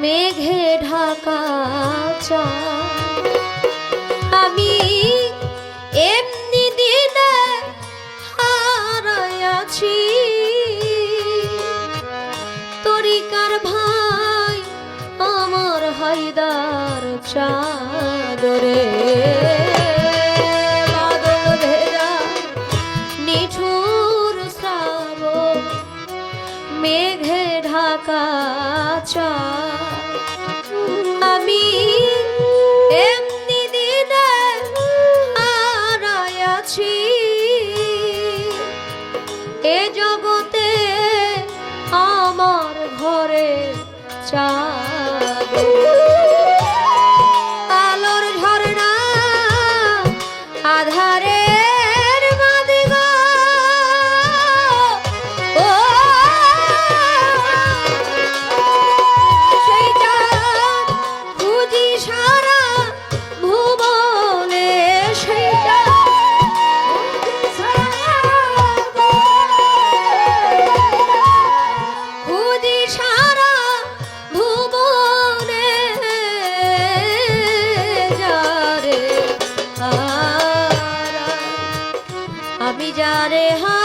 মেঘে ঢাকা চা করে চা हरे हरे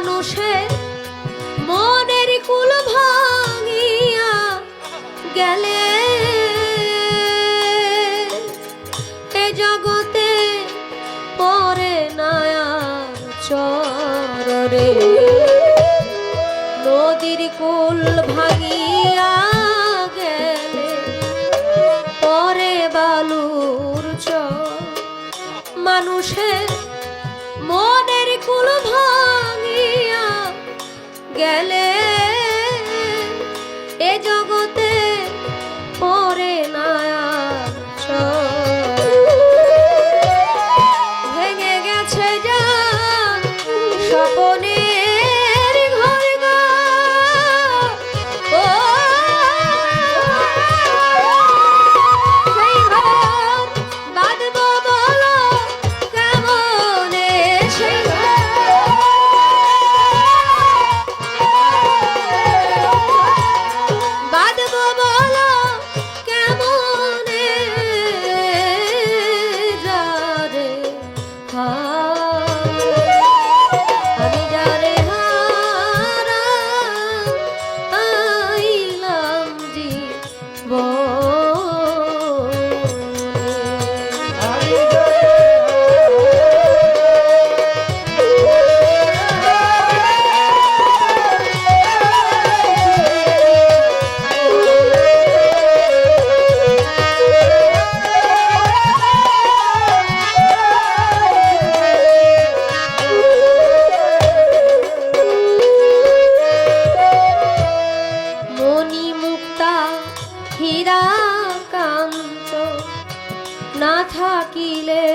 মানুষের মনের কুল ভাঙিয়া গেলে। এ জগতে পরে নায়া চরে নিরাকান্ত না থাকিলে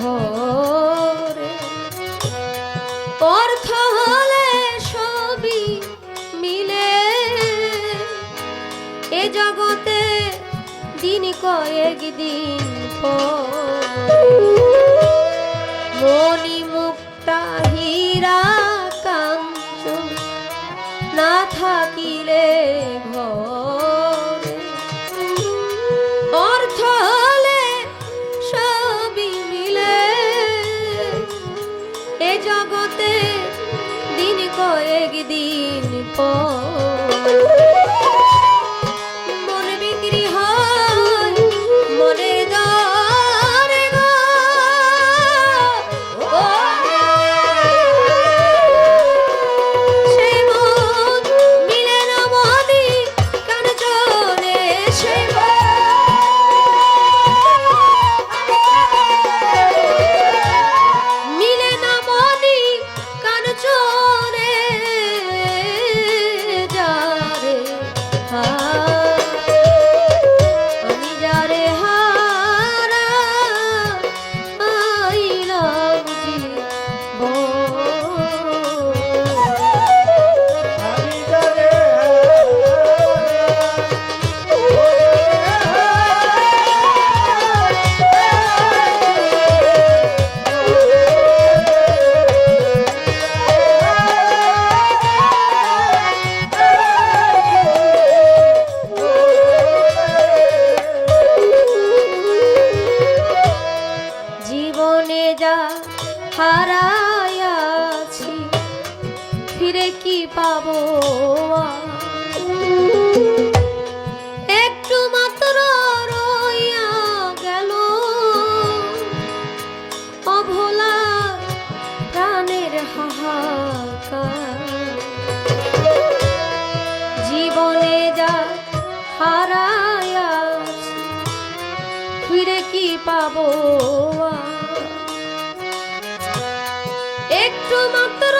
ঘরে। অর্থ হলে সবই মিলে। এ জগতে দিন কয়েক দিন মনি এ জগতে দিন কয়েক দিন পর। ফিরে কি পাবো? একটু মাত্র